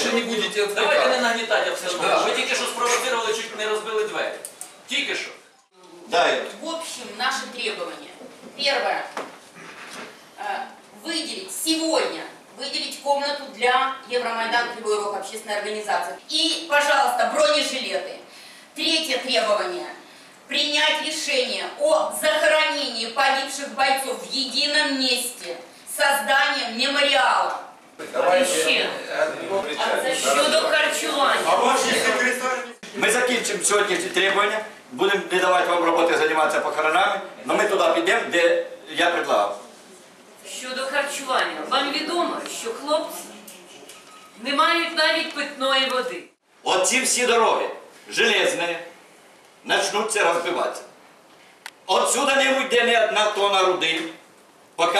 больше не будете Давайте не отвлекать. нагнітати обстановку. Да. Ви тільки що спровоцировали, чуть не розбили двері. Тільки що. Дай. В общем, наши требования. Первое. Э, Выделить сегодня, выделить комнату для Евромайдан Кривой Рог общественной организации. И, пожалуйста, бронежилеты. Третье требование. Принять решение о захоронении погибших бойцов в едином месте созданием мемориала. Щодо харчування. Ми закінчимо сьогоднішні требування, будемо не давати вам роботи займатися похоронами, але ми туди підемо, де я предлагав. Щодо харчування. Вам відомо, що хлопці не мають навіть питної води. Оці всі дороги, железні, почнуться розбиватися. Отсюда не вийде ні одна тонна руди, поки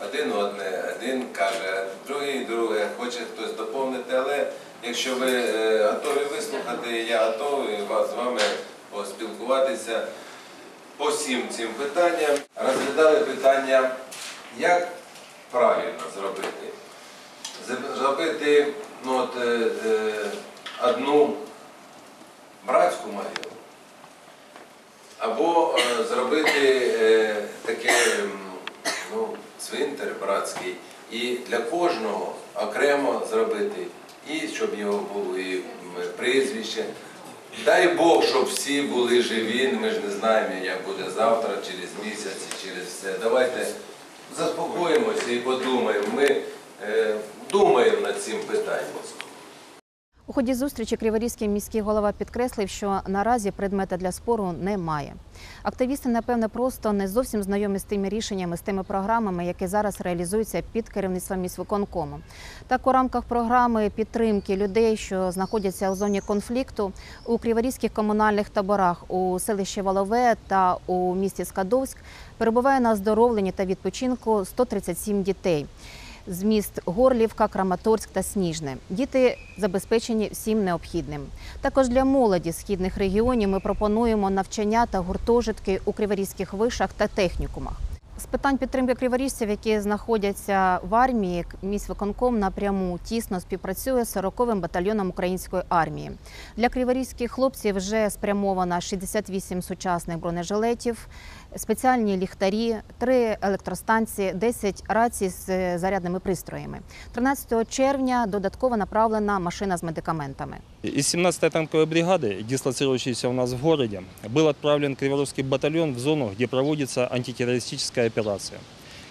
один одне, один каже, другий друге, хоче хтось доповнити, але якщо ви е, готові вислухати, я готовий з вами поспілкуватися по всім цим питанням. Розглядали питання, як правильно зробити. Зробити- Зробити ну, от, е, е, одну братську могилу. Або е, зробити е, таке ну, цвинтар братський і для кожного окремо зробити, і щоб його було і прізвище. Дай Бог, щоб всі були живі, ми ж не знаємо, як буде завтра, через місяць, через все. Давайте заспокоїмося і подумаємо. Ми е, думаємо над цим питанням. У ході зустрічі Криворізький міський голова підкреслив, що наразі предмета для спору немає. Активісти, напевне, просто не зовсім знайомі з тими рішеннями, з тими програмами, які зараз реалізуються під керівництвом міськвиконкому. Так, у рамках програми підтримки людей, що знаходяться у зоні конфлікту, у криворізьких комунальних таборах у селищі Волове та у місті Скадовськ перебуває на оздоровленні та відпочинку 137 дітей з міст Горлівка, Краматорськ та Сніжне. Діти забезпечені всім необхідним. Також для молоді східних регіонів ми пропонуємо навчання та гуртожитки у криворізьких вишах та технікумах. З питань підтримки криворіжців, які знаходяться в армії, міськвиконком напряму тісно співпрацює з 40-м батальйоном української армії. Для криворізьких хлопців вже спрямовано 68 сучасних бронежилетів, спеціальні ліхтарі, три електростанції, 10 рацій з е, зарядними пристроями. 13 червня додатково направлена машина з медикаментами. Из 17-й танковой бригады, дислоцирующейся у нас в городе, был отправлен Криворусский батальон в зону, где проводится антитеррористическая операция.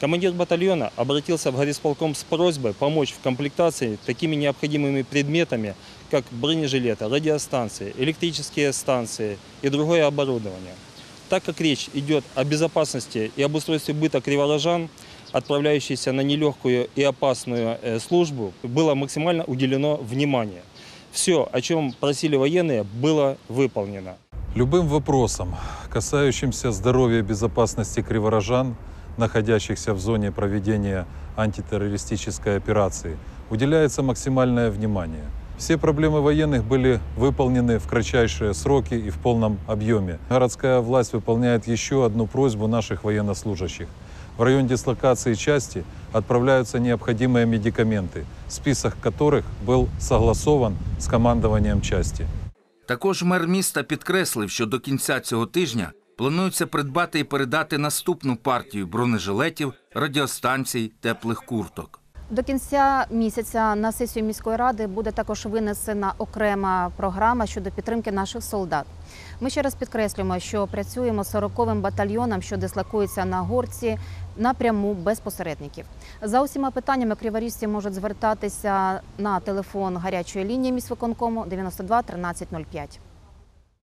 Командир батальона обратился в горисполком с просьбой помочь в комплектации такими необходимыми предметами, как бронежилеты, радиостанции, электрические станции и другое оборудование. Так как речь идет о безопасности и об устройстве быта криворожан, отправляющихся на нелегкую и опасную э, службу, было максимально уделено внимание. Все, о чем просили военные, было выполнено. Любым вопросам, касающимся здоровья и безопасности криворожан, находящихся в зоне проведения антитеррористической операции, уделяется максимальное внимание. Все проблемы военных были выполнены в кратчайшие сроки и в полном объеме. Городская власть выполняет еще одну просьбу наших военнослужащих. В район дислокации части отправляются необходимые медикаменты, список которых был согласован с командованием части. Також мер міста підкреслив, що до кінця цього тижня планується придбати і передати наступну партію бронежилетів, радіостанцій, теплих курток. До кінця місяця на сесію міської ради буде також винесена окрема програма щодо підтримки наших солдат. Ми ще раз підкреслюємо, що працюємо з 40-м батальйоном, що дислокується на горці напряму без посередників. За усіма питаннями криворіжці можуть звертатися на телефон гарячої лінії міськвиконкому 92 13 05.